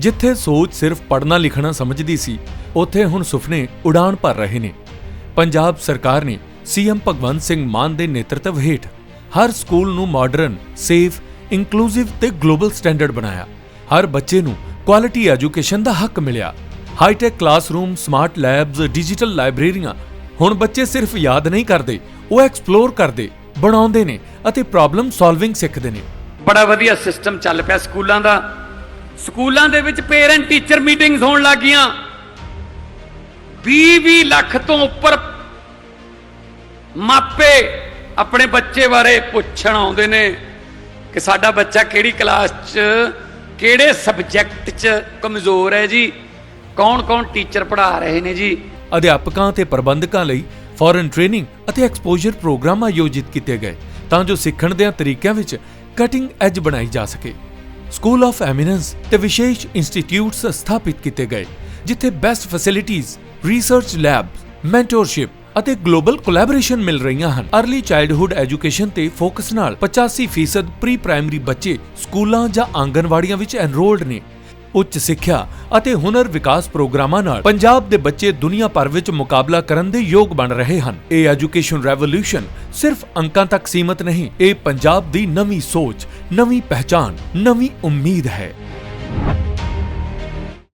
ਜਿੱਥੇ ਸੋਚ ਸਿਰਫ ਪੜ੍ਹਨਾ ਲਿਖਣਾ ਸਮਝਦੀ ਸੀ, ਉੱਥੇ ਹੁਣ ਸੁਪਨੇ ਉਡਾਨ ਭਰ ਰਹੇ ਨੇ। ਪੰਜਾਬ ਸਰਕਾਰ ਨੇ ਸੀਐਮ ਭਗਵੰਤ ਸਿੰਘ ਮਾਨ ਦੇ ਨੇਤਰਤਵ ਹੇਠ ਹਰ ਸਕੂਲ ਨੂੰ ਮਾਡਰਨ, ਸੇਫ, ਇਨਕਲੂਸਿਵ ਤੇ ਗਲੋਬਲ ਸਟੈਂਡਰਡ ਬਣਾਇਆ। ਹਰ ਬੱਚੇ ਨੂੰ ਕੁਆਲਿਟੀ ਐਜੂਕੇਸ਼ਨ ਦਾ ਹੱਕ ਮਿਲਿਆ। High tech classroom, smart labs digital ਲਾਇਬ੍ਰੇਰੀਆਂ ਹੁਣ ਬੱਚੇ ਸਿਰਫ ਯਾਦ ਨਹੀਂ ਕਰਦੇ, ਉਹ ਐਕਸਪਲੋਰ ਕਰਦੇ, ਬਣਾਉਂਦੇ ਨੇ ਅਤੇ ਪ੍ਰੋਬਲਮ ਸੋਲਵਿੰਗ ਸਿੱਖਦੇ ਨੇ। ਬੜਾ ਵਧੀਆ ਸਿਸਟਮ ਚੱਲ ਪਿਆ ਸਕੂਲਾਂ ਦਾ। ਸਕੂਲਾਂ ਦੇ ਵਿੱਚ ਪੇਰੈਂਟ ਟੀਚਰ ਮੀਟਿੰਗਸ ਹੋਣ ਲੱਗੀਆਂ 20-20 ਲੱਖ ਤੋਂ ਉੱਪਰ ਮਾਪੇ ਆਪਣੇ ਬੱਚੇ ਬਾਰੇ ਪੁੱਛਣ ਆਉਂਦੇ ਨੇ ਕਿ ਸਾਡਾ ਬੱਚਾ ਕਿਹੜੀ ਕਲਾਸ 'ਚ, ਕਿਹੜੇ ਸਬਜੈਕਟ 'ਚ ਕਮਜ਼ੋਰ ਹੈ ਜੀ, ਕੌਣ-ਕੌਣ ਟੀਚਰ ਪੜ੍ਹਾ ਰਹੇ ਨੇ ਜੀ। ਅਧਿਆਪਕਾਂ ਤੇ ਪ੍ਰਬੰਧਕਾਂ ਲਈ ਫੋਰਨ ਟ੍ਰੇਨਿੰਗ ਅਤੇ ਐਕਸਪੋਜ਼ਰ ਪ੍ਰੋਗਰਾਮ ਆਯੋਜਿਤ ਕੀਤੇ ਗਏ ਤਾਂ ਜੋ ਸਿੱਖਣ ਦੇ ਤਰੀਕਿਆਂ ਵਿੱਚ ਕਟਿੰਗ ਐਜ ਬਣਾਈ ਜਾ ਸਕੇ। ਸਕੂਲ ਆਫ ਐਮੀਨੈਂਸ ਤੇ ਵਿਸ਼ੇਸ਼ ਇੰਸਟੀਚਿਊਟਸ ਸਥਾਪਿਤ ਕੀਤੇ ਗਏ, ਜਿੱਥੇ ਬੈਸਟ ਫੈਸਿਲਿਟੀਆਂ ਰਿਸਰਚ ਲੈਬਸ ਮੈਂਟੋਰਸ਼ਿਪ ਅਤੇ ਗਲੋਬਲ ਕੋਲੈਬੋਰੇਸ਼ਨ ਮਿਲ ਰਹੀਆਂ ਹਨ। अर्ਲੀ ਚਾਈਲਡਹੁੱਡ ਐਜੂਕੇਸ਼ਨ ਤੇ ਫੋਕਸ ਨਾਲ 85% ਪ੍ਰੀ ਪ੍ਰਾਇਮਰੀ ਬੱਚੇ ਸਕੂਲਾਂ ਜਾਂ ਆਂਗਨਵਾੜੀਆਂ ਵਿੱਚ ਐਨਰੋਲਡ ਨੇ। ਉੱਚ ਸਿੱਖਿਆ ਅਤੇ ਹੁਨਰ ਵਿਕਾਸ ਪ੍ਰੋਗਰਾਮਾਂ ਨਾਲ ਪੰਜਾਬ ਦੇ ਬੱਚੇ ਦੁਨੀਆ ਭਰ ਵਿੱਚ ਮੁਕਾਬਲਾ ਕਰਨ ਦੇ ਯੋਗ ਬਣ ਰਹੇ ਹਨ। ਇਹ ਐਜੂਕੇਸ਼ਨ ਰੈਵੋਲੂਸ਼ਨ ਸਿਰਫ ਅੰਕਾਂ ਤੱਕ ਸੀਮਤ ਨਹੀਂ, ਇਹ ਪੰਜਾਬ ਦੀ ਨਵੀਂ ਸੋਚ ਨਵੀਂ ਪਹਿਚਾਨ ਨਵੀਂ ਉਮੀਦ ਹੈ।